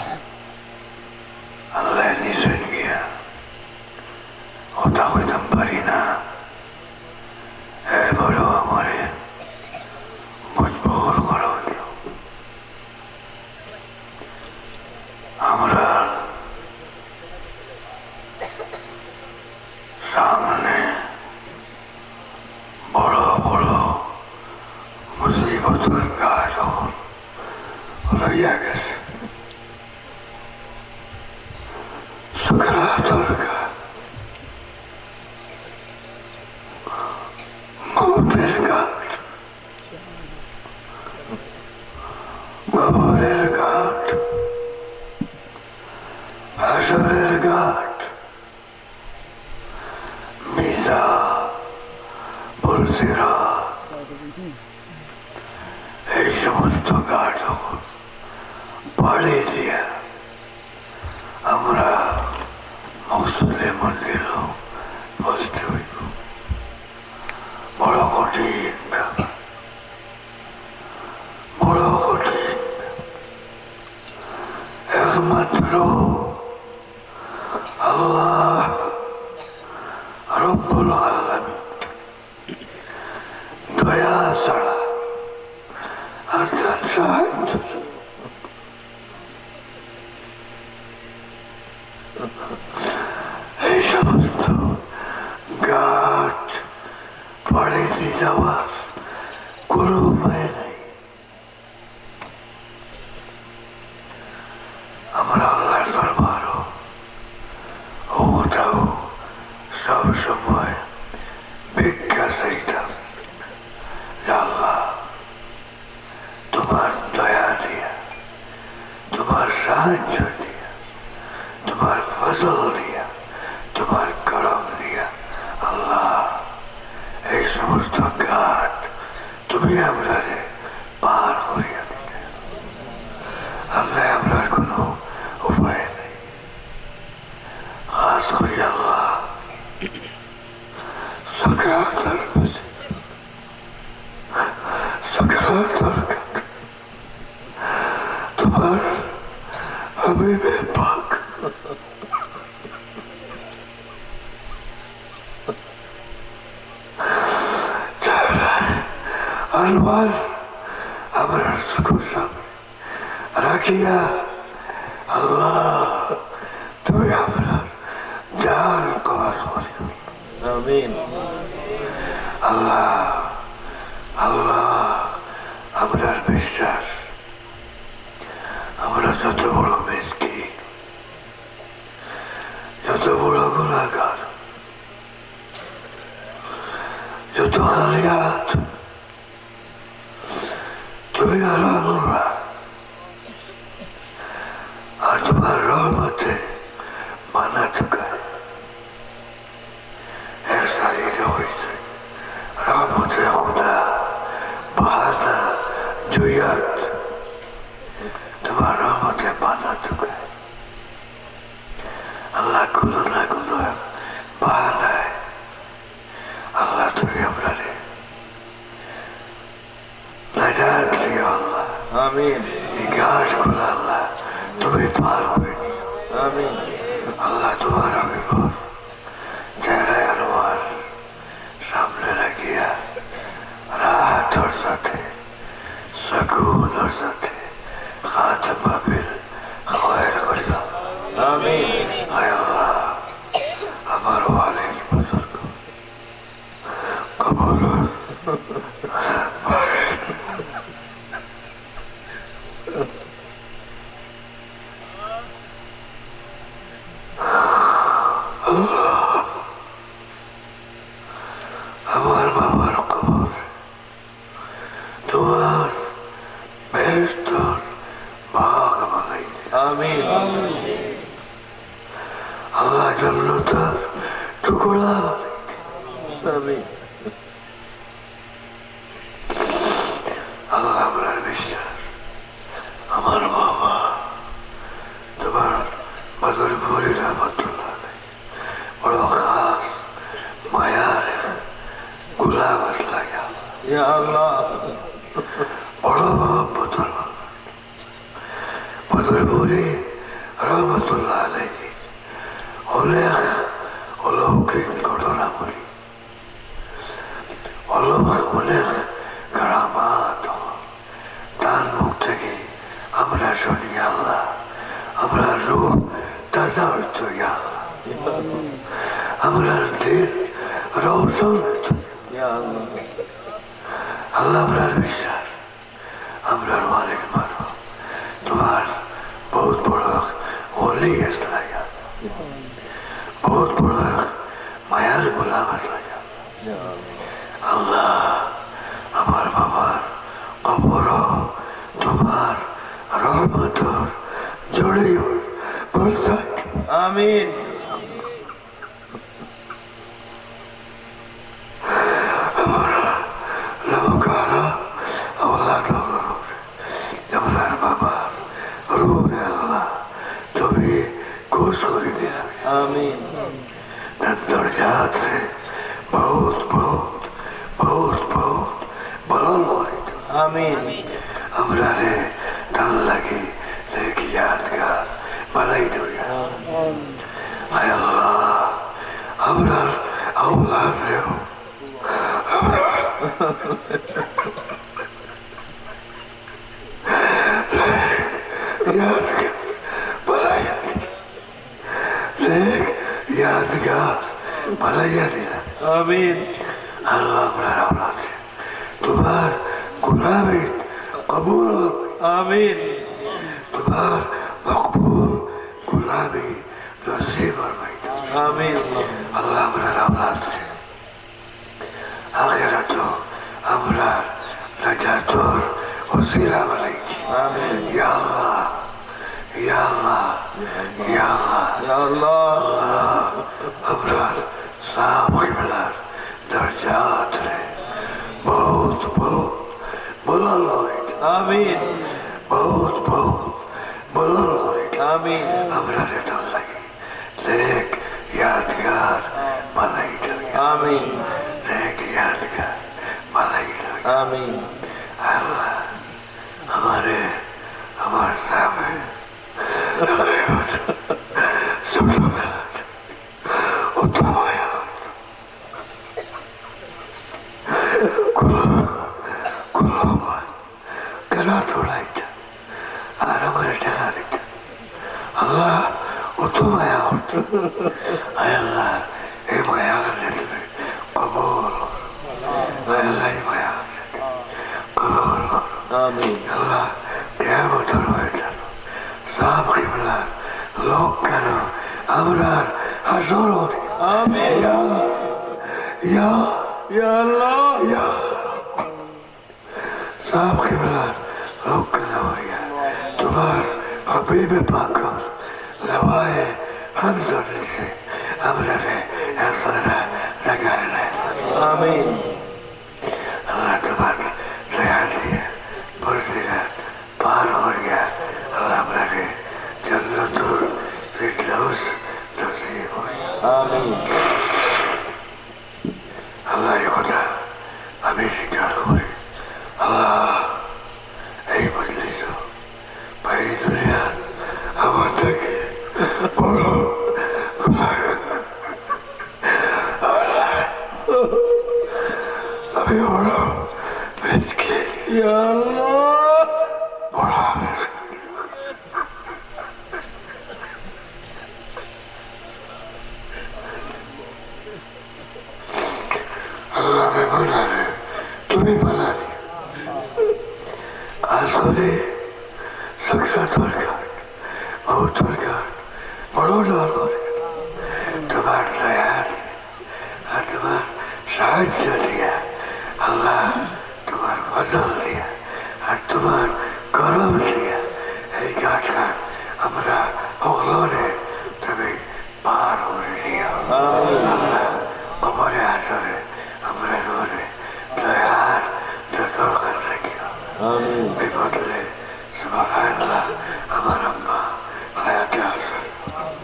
Oh. Fuck, এই সমস্ত গাছ পাড়িয়ে যাওয়ার কোনো উপায় নেই আমরা আল্লাহর দরবারও ওটাও সবসময় ভিক্ষা চাইতাম আল্লাহ তোমার তোমার সাহায্য দিয়া তোমার ফসল দিয়া তোমার করম দিয়া আল্লাহ এই সমস্ত কাঠ তুমি আমরা Yeah. you. আল্লাহ বাসলা ইয়া আল্লাহ বড় মহব্বত বদরপুরি রহমতুল্লাহ আলাইহি হলে অলৌকিক ঘটনা বলি অলৌকিক হলে কারামাত তার মুখ থেকে আমরা শুনি আল্লাহ আমরা রূপ তাজা হইত আমরা দিন রৌশন হইত Ya Allah. আল্লাহ আপনার বিশ্বাস আমরা মালিক মানো তোমার বহুত বড় ওলি আসলাইয়া বহুত বড় মায়ার গোলাম আসলাইয়া Ya Allah. আল্লাহ আমার বাবার কবর তোমার রহমতর জড়িয়ে বলছে Amin. নমকারা আল্লাহ রূপে আমার বাবার রূপে আল্লাহ তুমি কোষ করে দিলাম Amin. দরজাত রে বহুত বহুত বহুত বহুত বলন করে Amin. আমরা রে তার লাগে দেখি ইয়াদগার বালাই দুইয়া আয় আল্লাহ আমরার love you. Yannick, Yannick'a paraya diler. Amin. Allah bilen avladı. Duvar kurabit kabul ol. Amin. Duvar makbul kurabi nasip olmayı. Amin. Allah বানাইছি Amin. ইয়া আল্লাহ ইয়া আল্লাহ ইয়া আল্লাহ Ya Allah. আপনার সাম কিবলার দরজাত রে বহুত বহুত বলল করে Amin. বহুত বহুত বলল করে Amin. রে দল লাগে লেখ ইয়াদগার বানাই দেবে Amin. লেখ ইয়াদগার বানাই দেবে Amin. আল্লাহ এই মায়া গেলে তুমি কবল আল্লাহ এই মায়া কবল Amin. আল্লাহ কেমতর হয়ে গেল সব কিবলা লোক কেন আমরা হাসর Amin. ইয়া Ya Allah. ইয়া সব কিবলা লোক কেন হরিয়া তোমার হবিবে পাকর লওয়ায় হামদর লিখে আমরা রে এসরা লাগায় নাই Amin. আল্লাহ তোমার দয়া দিয়ে পড়ছিলেন পার হইয়া আল্লাহ আপনাকে জন্নতুর ফিরদাউস নসিব হয় Amin. আল্লাহ এই কথা আমি স্বীকার করি আল্লাহ এই বুঝলিস ভাই দুনিয়ার আমার থেকে বড় গুনাহগার। আল্লাহ, আমি বড় মিসকিন Ya Allah. বড় মিসকিন আল্লাহ আমি বলারে তুমি বলারে আসলে সুখরা দরকার বহুত দরকার বড় দরকার তোমার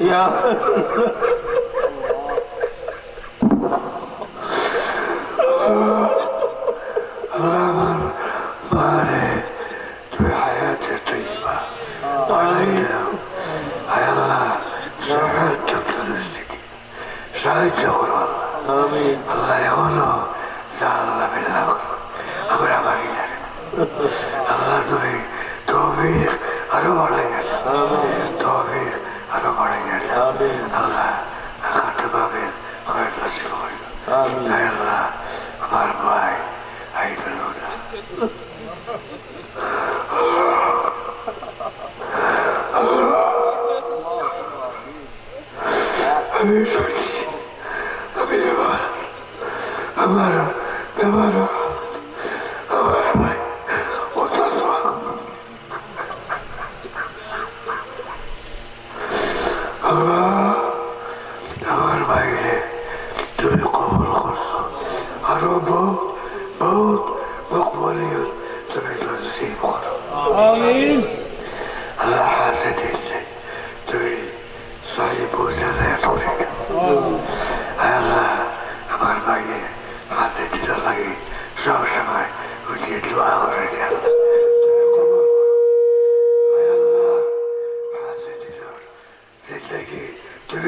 يا. رمضان ماري في حياتي طيبة علينا يا الله سعيد تبدو رزقي سعيد دور والله الله يهونه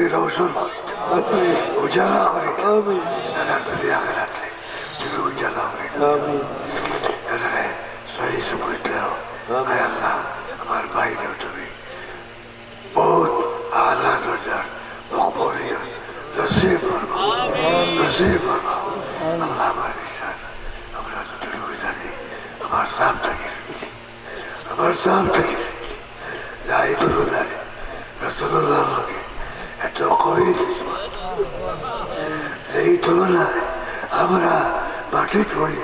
তুমি রোশন করো উজালা করে দাও। আমিন সারা দুনিয়া আখেরাতে তুমি উজালা করে দাও। আমিন এখানে সহি সুবুত দাও আয় আল্লাহ আমার বাইরেও তুমি বহুত আল্লাহ দরজার মকবুলিয়ত নসিব করব নসিব করব আল্লাহ আমার বিশ্বাস আমরা যতটুকু জানি আমার সাম থেকে আমার সাম থেকে যাই দুরুদারে রসুল্লাহ লোকে এত কবি কিসমত এই তুলনায় আমরা মাটি ছড়ি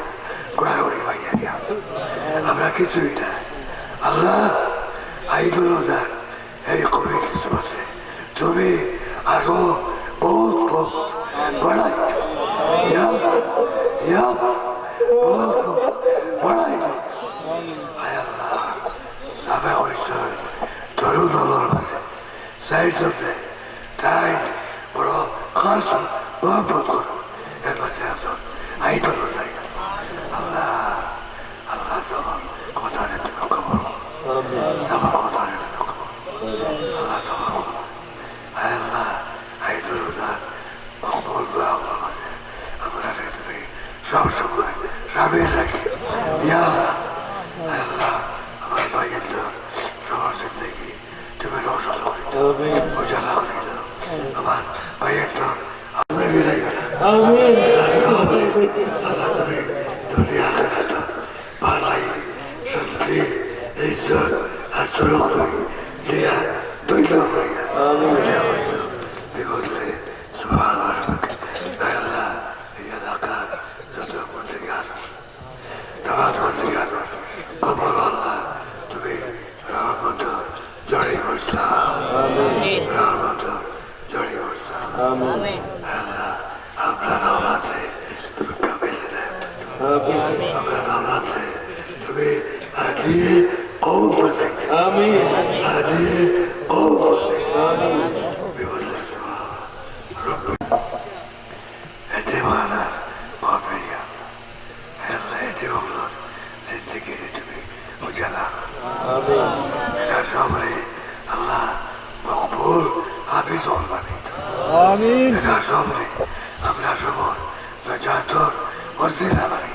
ভাইয়া গিয়া আমরা কিছুই না। আল্লাহ, আইগুলো দান এই কবি কিসমতে তুমি আরও বহুত বহুত, বড়াই বহুত বহুত, বড়াই দাও। হায় হয়েছে তরুণ দলের মাঝে সেই মহব্বত করো এর মাঝে একজন আইডল তাই আল্লাহ আল্লাহ তোমার কথা রে তুমি খবর তোমার কথা রে তুমি খবর আল্লাহ তোমার কথা হায় আল্লাহ আইডল দান বলব আমার মাঝে আমরা রে তুমি সব সময় সামিল রাখি। ইয়া আল্লাহ হায় আল্লাহ, আমার Oh, Amen. আমিন এটা সবরে আমরা সবর বেজাতর ওসিলা বানাই